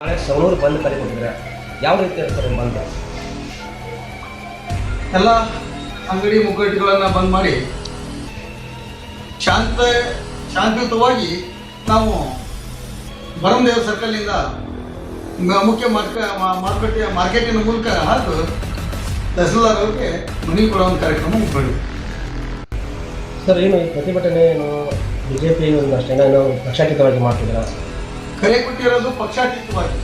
ಸವಣೂರು ಬಂದ್ ಕರೆ ಕೊಟ್ಟಿದ್ರೆ ಯಾವ ರೀತಿ ಇರ್ತಾರೆ ಬಂದ್? ಎಲ್ಲ ಅಂಗಡಿ ಮುಗ್ಗಟ್ಟುಗಳನ್ನು ಬಂದ್ ಮಾಡಿ ಶಾಂತ ಶಾಂತಿಯುತವಾಗಿ ನಾವು ಬರಂದೇವ್ ಸರ್ಕಲ್ ಇಂದ ಮುಖ್ಯ ಮಾರ್ಕ ಮಾರುಕಟ್ಟೆಯ ಮಾರ್ಕೆಟಿನ ಮೂಲಕ ಹಾಗೂ ತಹಸೀಲ್ದಾರ್ ಅವ್ರಿಗೆ ಮನವಿ ಕೊಡೋ ಒಂದು ಕಾರ್ಯಕ್ರಮ ಮುಗ್ಕೊಂಡು ಸರ್ ಏನು ಈ ಪ್ರತಿಭಟನೆ ಏನು ಬಿ ಜೆ ಪಿ ಒಂದಷ್ಟು ಏನೋ ಪಕ್ಷಾತೀತವಾಗಿ ಮಾಡ್ತಿದ್ರ ಕರೆ ಕೊಟ್ಟಿರೋದು ಪಕ್ಷಾತೀತವಾಗಿ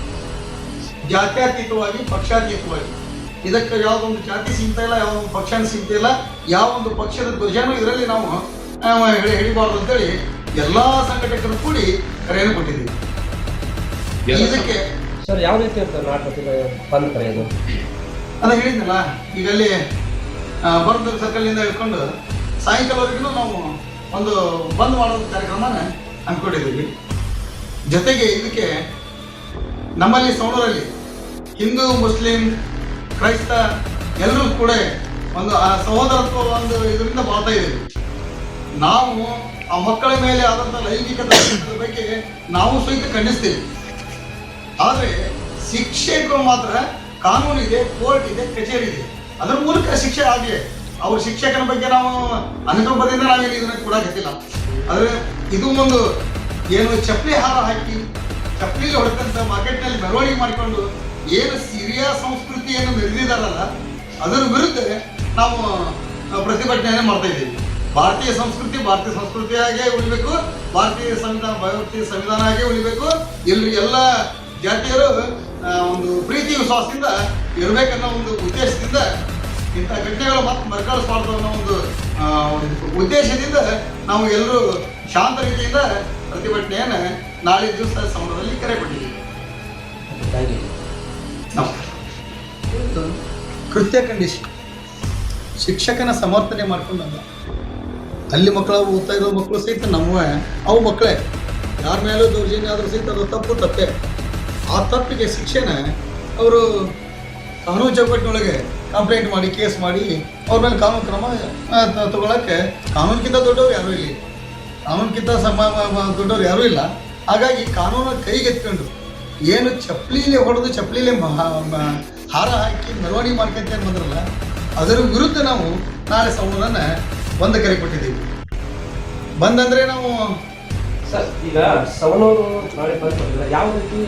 ಜಾತ್ಯಾತೀತವಾಗಿ ಪಕ್ಷಾತೀತವಾಗಿ. ಇದಕ್ಕೆ ಯಾವುದೊಂದು ಜಾತಿ ಸಿಗ್ತಾ ಇಲ್ಲ ಯಾವುದೊಂದು ಪಕ್ಷನ ಸಿಗ್ತಾ ಇಲ್ಲ ಯಾವ ಒಂದು ಪಕ್ಷದ ಧ್ವಜನೂ ಇದರಲ್ಲಿ ನಾವು ಹೇಳಿ ಹಿಡಿಬಾರ್ದು ಅಂತೇಳಿ ಎಲ್ಲ ಸಂಘಟಕರು ಕೂಡಿ ಕರೆಯನ್ನು ಕೊಟ್ಟಿದ್ದೀವಿ. ಇದಕ್ಕೆ ಸರ್ ಯಾವ ರೀತಿ ಅಂತ ನಾಟಕ ಪಂದ್ಯ ಬಂದ್ ಕರೆಯೋದು? ಅದ ಹೇಳಿದ್ನಲ್ಲ ಈಗ ಅಲ್ಲಿ ಬರದ ಸರ್ಕಲ್ನಿಂದ ಹಿಡ್ಕೊಂಡು ಸಾಯಂಕಾಲವರೆಗೂ ನಾವು ಒಂದು ಬಂದ್ ಮಾಡೋ ಕಾರ್ಯಕ್ರಮನ ಹಮ್ಮಿಕೊಂಡಿದ್ದೀವಿ. ಜೊತೆಗೆ ಇದಕ್ಕೆ ನಮ್ಮಲ್ಲಿ ಸೌಣೂರಲ್ಲಿ ಹಿಂದೂ, ಮುಸ್ಲಿಂ, ಕ್ರೈಸ್ತ ಎಲ್ಲರೂ ಕೂಡ ಒಂದು, ಆ ಸಹೋದರತ್ವ ಒಂದು ಇದರಿಂದ ಬಾಳ್ತಾ ಇದ್ದೀವಿ. ನಾವು ಆ ಮಕ್ಕಳ ಮೇಲೆ ಆದಂಥ ಲೈಂಗಿಕ ಬಗ್ಗೆ ನಾವು ಸಹಿತ ಖಂಡಿಸ್ತೀವಿ. ಆದರೆ ಶಿಕ್ಷೆಗೂ ಮಾತ್ರ ಕಾನೂನು ಇದೆ ಕೋರ್ಟ್ ಇದೆ, ಕಚೇರಿ ಇದೆ. ಅದರ ಮೂಲಕ ಶಿಕ್ಷೆ ಆಗಲಿ ಅವ್ರ ಶಿಕ್ಷಕನ ಬಗ್ಗೆ ನಾವು ಅನುಕಂಪದಿಂದ ನಾವೇನು ಇದನ್ನ ಗೊತ್ತಿಲ್ಲ ಆದರೆ ಇದು ಒಂದು ಏನು ಚಪ್ಪಲಿ ಹಾರ ಹಾಕಿ ಚಪ್ಪಲಿ ಹೊಡೆದಂತ ಮಾರ್ಕೆಟ್ನಲ್ಲಿ ಮೆರವಣಿಗೆ ಮಾಡಿಕೊಂಡು ಏನು ಸಿರಿಯಾ ಸಂಸ್ಕೃತಿಯನ್ನು ಮೆರೆದಿದ್ದಾರಲ್ಲ, ಅದರ ವಿರುದ್ಧ ನಾವು ಪ್ರತಿಭಟನೆಯನ್ನು ಮಾಡ್ತಾ ಇದ್ದೀವಿ. ಭಾರತೀಯ ಸಂಸ್ಕೃತಿ ಭಾರತೀಯ ಸಂಸ್ಕೃತಿಯಾಗೇ ಉಳಿಬೇಕು, ಭಾರತೀಯ ಸಂವಿಧಾನ ಭಾರತೀಯ ಸಂವಿಧಾನ ಆಗೇ ಉಳಿಬೇಕು. ಇಲ್ಲಿ ಎಲ್ಲ ಜಾತಿಯರು ಒಂದು ಪ್ರೀತಿ ವಿಶ್ವಾಸದಿಂದ ಇರಬೇಕನ್ನೋ ಒಂದು ಉದ್ದೇಶದಿಂದ ಇಂಥ ಘಟನೆಗಳು ಮತ್ತೆ ಮರುಕಳಿಸಬಾರ್ದು ಅನ್ನೋ ಒಂದು ಉದ್ದೇಶದಿಂದ ನಾವು ಎಲ್ಲರೂ ಶಾಂತ ರೀತಿಯಿಂದ ಪ್ರತಿಭಟನೆಯನ್ನು ನಾಳೆ ದಿವಸ ಸಮರದಲ್ಲಿ ಕರೆ ಕೊಟ್ಟಿದ್ದೀವಿ ಕೃತ್ಯ ಕಂಡೀಷನ್ ಶಿಕ್ಷಕನ ಸಮರ್ಥನೆ ಮಾಡ್ಕೊಂಡಲ್ಲ ಅಲ್ಲಿ ಮಕ್ಕಳು ಓದ್ತಾ ಇರೋ ಮಕ್ಕಳು ಸಹಿತ ನಮ್ಮವೇ ಅವು ಮಕ್ಕಳೇ, ಯಾರ ಮೇಲೂ ದೌರ್ಜನ್ಯ ಆದರೂ ಸಹಿತ ಅದು ತಪ್ಪು ತಪ್ಪೆ. ಆ ತಪ್ಪಿಗೆ ಶಿಕ್ಷೆನ ಅವರು ಕಾನೂನು ಚೌಕಟ್ಟಿನೊಳಗೆ ಕಂಪ್ಲೇಂಟ್ ಮಾಡಿ ಕೇಸ್ ಮಾಡಿ, ಅವ್ರ ಮೇಲೆ ಕಾನೂನು ಕ್ರಮ ತಗೊಳಕ್ಕೆ ಕಾನೂನಿಗಿಂತ ದೊಡ್ಡವ್ರು ಯಾರೂ ಇಲ್ಲಿ. ಕಾನೂನಿಗಿಂತ ಸಮ ದೊಡ್ಡವ್ರು ಯಾರೂ ಇಲ್ಲ. ಹಾಗಾಗಿ ಕಾನೂನು ಕೈಗೆತ್ಕೊಂಡು ಏನು ಚಪ್ಪಲಿಲೆ ಹೊಡೆದು ಚಪ್ಪಲಿಲೆ ಹಾರ ಹಾಕಿ ಮೆರವಣಿ ಮಾಡ್ಕೊಂತ ಏನು ಬಂದ್ರಲ್ಲ ಅದರ ವಿರುದ್ಧ ನಾವು ನಾಳೆ ಸಮೂಹನ ಬಂದ್ ಕರೆ ಕೊಟ್ಟಿದ್ದೀವಿ. ಬಂದಂದ್ರೆ ನಾವು ಸರ್ ಈಗ ಸವಣೂರು ನಾಳೆ ಯಾವ ರೀತಿ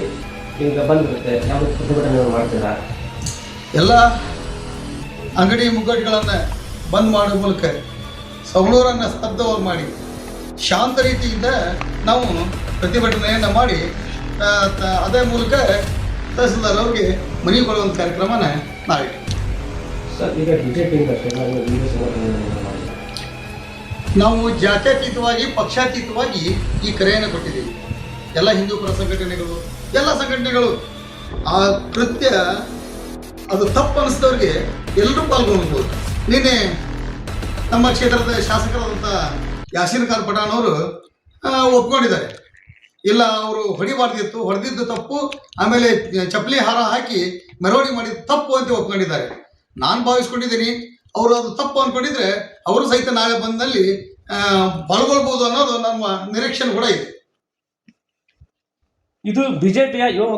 ಈಗ ಬಂದಿರುತ್ತೆ? ಯಾವ ರೀತಿ ಪ್ರತಿಭಟನೆ ಮಾಡ್ತೀರಾ? ಎಲ್ಲ ಅಂಗಡಿ ಮುಗ್ಗಟ್ಟುಗಳನ್ನು ಬಂದ್ ಮಾಡೋ ಮೂಲಕ ಸವಣೂರನ್ನು ಸ್ತಬ್ಧವಾಗಿ ಮಾಡಿ ಶಾಂತ ರೀತಿಯಿಂದ ನಾವು ಪ್ರತಿಭಟನೆಯನ್ನು ಮಾಡಿ ಅದೇ ಮೂಲಕ ತಹಸೀಲ್ದಾರ್ ಅವರಿಗೆ ಮನವಿ ಕೊಡುವಂಥ ಕಾರ್ಯಕ್ರಮನ ನಾಳೆ ನಾವು ಜಾತ್ಯತೀತವಾಗಿ ಪಕ್ಷಾತೀತವಾಗಿ ಈ ಕರೆಯನ್ನು ಕೊಟ್ಟಿದ್ದೀವಿ. ಎಲ್ಲ ಹಿಂದೂ ಪರ ಸಂಘಟನೆಗಳು ಎಲ್ಲ ಸಂಘಟನೆಗಳು. ಆ ಕೃತ್ಯ ಅದು ತಪ್ಪು ಅನಿಸಿದವ್ರಿಗೆ ಎಲ್ಲರೂ ಪಾಲ್ಗೊಳ್ಬೋದು ನಿನ್ನೆ ನಮ್ಮ ಕ್ಷೇತ್ರದ ಶಾಸಕರಾದಂಥ ಯಾಸೀನ್ ಖಾನ್ ಪಠಾಣ್ ಅವರು ಒಪ್ಕೊಂಡಿದ್ದಾರೆ. ಇಲ್ಲ, ಅವರು ಹೊಡಿಬಾರ್ದಿತ್ತು, ಹೊಡೆದಿದ್ದು ತಪ್ಪು, ಆಮೇಲೆ ಚಪ್ಪಲಿ ಹಾರ ಹಾಕಿ ಮೆರವಣಿಗೆ ಮಾಡಿದ್ದು ತಪ್ಪು ಅಂತ ಒಪ್ಕೊಂಡಿದ್ದಾರೆ. ನಾನು ಭಾವಿಸ್ಕೊಂಡಿದ್ದೀನಿ, ಅವರು ಅದು ತಪ್ಪು ಅಂದ್ಕೊಂಡಿದ್ರೆ ಅವರು ಸಹಿತ ನಾಳೆ ಬಂದಲ್ಲಿ ಪಾಲ್ಗೊಳ್ಬಹುದು ಅನ್ನೋದು ನಮ್ಮ ನಿರೀಕ್ಷೆ ಕೂಡ ಇದೆ. ಇದು ಬಿಜೆಪಿಯ ಯುವ